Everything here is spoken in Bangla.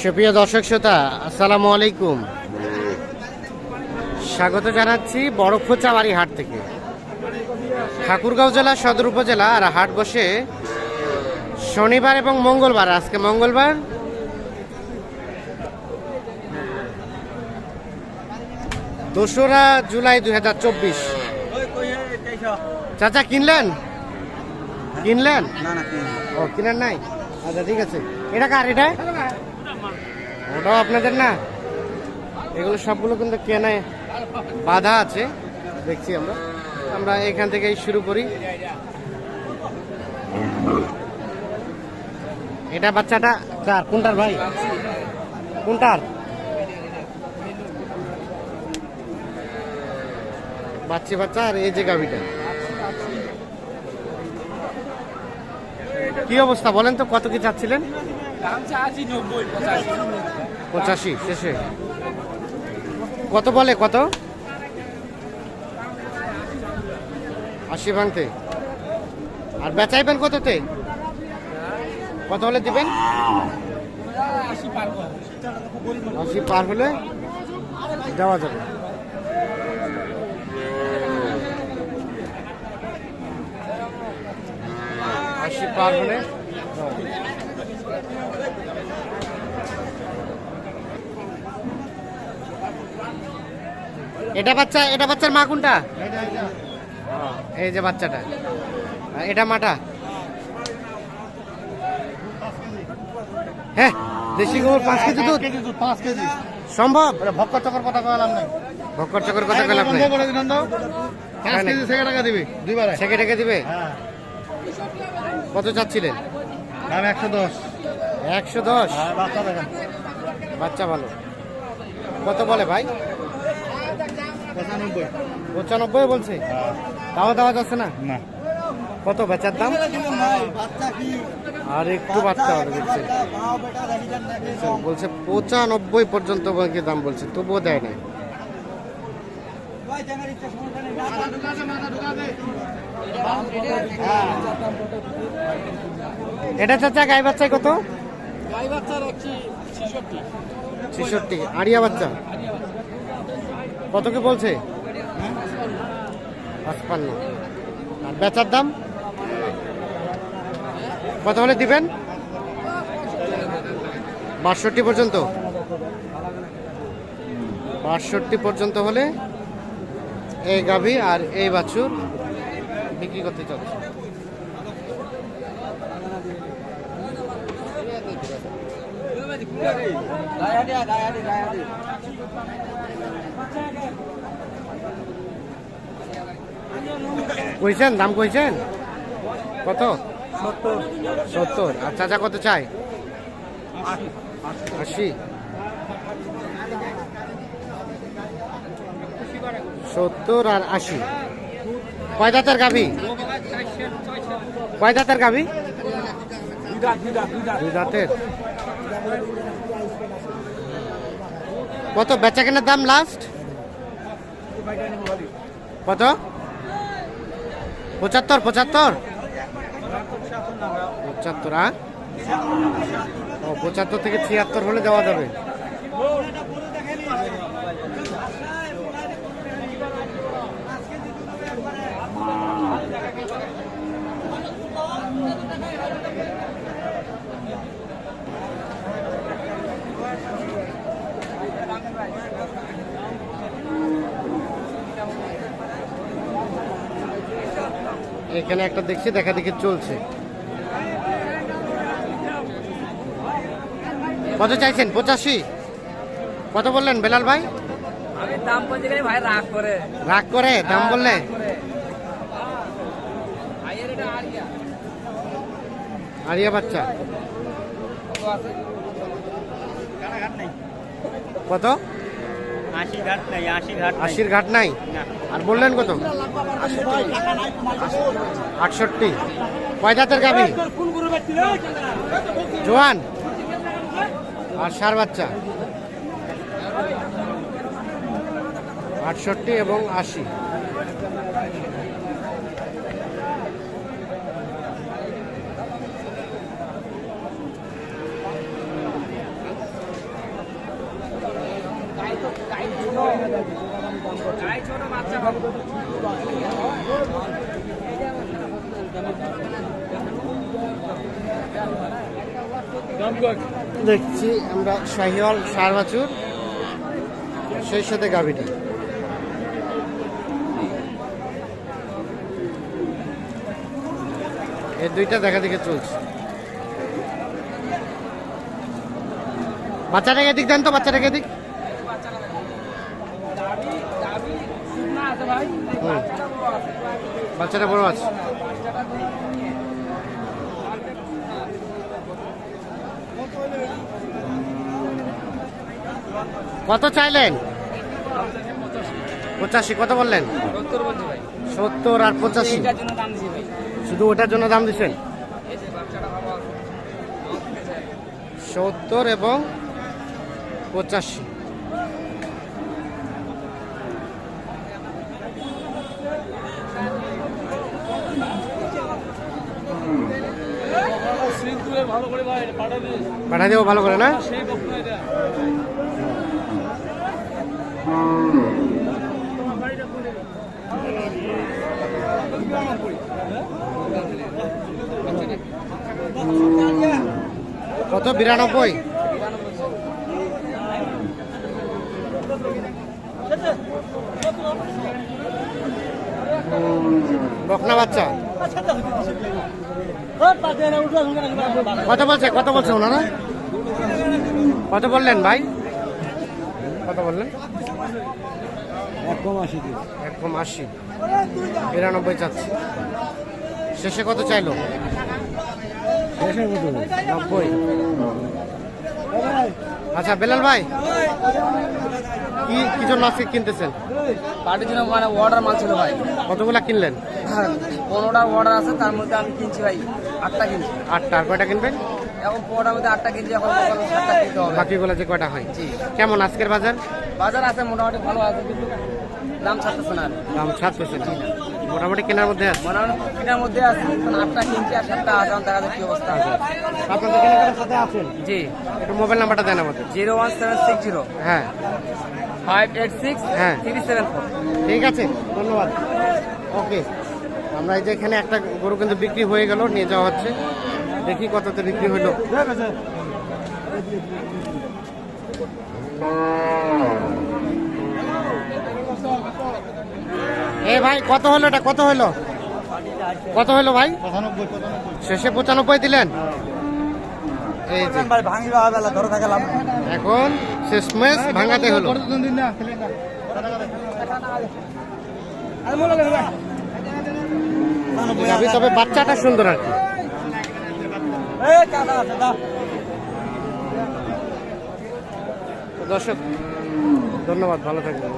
সুপ্রিয় দর্শক শ্রোতা আসসালামু আলাইকুম। স্বাগত জানাচ্ছি বড়খোচাবাড়ি হাট থেকে। ঠাকুরগাঁও জেলা সদর উপজেলা আর হাট বসে শনিবার এবং মঙ্গলবার। আজকে মঙ্গলবার। দোসরা জুলাই দুই হাজার চব্বিশ। চাচা কিনলেন? কিনলেন? ও কিনার নাই? আচ্ছা ঠিক আছে। এটা কার, এটা? ওটাও আপনাদের না? এগুলো সবগুলো কিন্তু কেনায় বাধা আছে, দেখছি আমরা। আমরা এখান থেকেই শুরু করি। এটা বাচ্চাটা কার? কোনটার ভাই? কোনটার? বাচ্চা বাচ্চা, আর এই যে গাভিটা। কি অবস্থা বলেন তো কত কি চাচ্ছিলেন? পঁচাশি। শেষে। কত বলে কত? আশি ভাঙতে। আর বেচাইবেন কততে? কত হলে দিবেন? আশি পার আশি পার হলে দেওয়া যাবে। আশি পার হলে এটা বাচ্চা এটা বাচ্চার মা কোনটা? এই যে বাচ্চাটা। এটা মাটা? হ্যাঁ দেশি গোবর পাঁচ কেজি দুধ? পাঁচ কেজি সম্ভব ভক্কর চক্কর কথা কলাম নাই। ভক্কর চক্কর কথা দিন তো পাঁচ হ্যাঁ, কেজি থেকে টাকা দিবি দুইবারে। সেকে টেকে দিবে? হ্যাঁ। কত চাচ্ছিলেন দাম একশো দশ একশো দশ হ্যাঁ বাচ্চা ভালো কত বলে ভাই পঁচানব্বই পঁচানব্বই বলছে তাও দেওয়া যাচ্ছে না না কত বেচার দাম আর একটু বাচ্চা হবে দেখছে বলছে পঁচানব্বই পর্যন্ত দাম বলছে তবুও দেয় না এটা চাচা গাই বাচ্চায় কত? গাই বাচ্চা রাখছি ছেষট্টি। ছেষট্টি আড়িয়া বাচ্চা। কত কি বলছে? পাঁচপান্ন। আর বেচার দাম? কত হলে দিবেন? বাষট্টি পর্যন্ত। বাষট্টি পর্যন্ত হলে এই গাভী আর এই বাছুর বিক্রি করতে চাচ্ছে কইছেন? দাম কইছেন? কত? সত্তর। আর চাচা কত চাই? আশি। সত্তর আর আশি। কয় দাঁতের গাভি? কয় দাঁতের গাভি? দুই দাঁতের। কত? বেচা কেনার দাম লাস্ট কত? পঁচাত্তর পঁচাত্তর? পঁচাত্তর হ্যাঁ ও, পঁচাত্তর থেকে ছিয়াত্তর হলে দেওয়া যাবে। এখানে একটা দেখছি দেখা দেখি চলছে। কত চাইছেন? পঁচাশি? কত বললেন বেলাল ভাই? আমি দাম বলতে ভাই রাগ করে। রাগ করে? দাম বললে ভাইয়ের এটা আরিয়া আরিয়া বাচ্চা। কত? আশির ঘাট নাই? আর বললেন কত? আটষট্টি। কয় দাঁতের গাবি জোয়ান। আর সার বাচ্চা? আটষট্টি এবং আশি। দেখছি আমরা শাহিওয়াল সার বাছুর সেই সাথে গাভিটা। এই দুইটা দেখা দেখে চলছে। বাচ্চাটাকে দিক দেন তো, বাচ্চাটাকে দিক না আছে ভাই হুম। বাচ্চাটা বড় আছে। কত চাইলেন? পঁচাশি। কত বললেন? সত্তর আর পঁচাশি। শুধু ওটার জন্য দাম দিচ্ছেন। সত্তর এবং পঁচাশি ভালো করে ভাই পাঠাবে পাঠা দেবো ভালো করে না? এটা। কত? বিরানব্বই? বকনা বাচ্চা? কত বলছে কত বলছে ওনারা? কত বললেন ভাই? কত বললেন? একদম আশি বিরানব্বই চাচ্ছি। শেষে কত চাইলো? নব্বই। আচ্ছা বেলাল ভাই কি কি জন্য আজকে কিনতেছেন? পার্টির জন্য মানে অর্ডার মাল ছিল ভাই। কতগুলা কিনলেন? পনেরোটা অর্ডার আছে তার মধ্যে আমি কিনছি ভাই। আটটা কিনছি। আটটা আর কয়টা কিনবেন? এখন পনেরোটার মধ্যে আটটা কিনছি এখন সকালে সাতটা কিনতে হবে। বাকিগুলো যে কয়টা হয়? জি। কেমন আজকের বাজার? বাজার আছে মোটামুটি ভালো আছে কিন্তু দাম ছাড়তেছে না। দাম ছাড়তেছে না মোটামুটি কেনার মধ্যে আছে? মোটামুটি কেনার মধ্যে আছে আটটা কিনছি আর সাতটা আছে এখন দেখা যাচ্ছে কি অবস্থা আছে। আপনাদের কেনাকাটার সাথে আছেন? জি। একটু মোবাইল নাম্বারটা দেন আমাদের। Zero one seven six zero. হ্যাঁ। ফাইভ এইট সিক্স হ্যাঁ। Three seven four. ঠিক আছে ধন্যবাদ। ওকে। আমরা এই যে এখানে একটা গরু কিন্তু বিক্রি হয়ে গেল, নিয়ে যাওয়া হচ্ছে। দেখি কততে বিক্রি হইল এ ভাই, কত হলো এটা? কত হলো? কত হলো ভাই? শেষে পঁচানব্বই দিলেন? এখন শেষমেশ ভাঙাতে হলো। গাভী তবে বাচ্চাটা সুন্দর আর কি দর্শক ধন্যবাদ ভালো থাকবেন।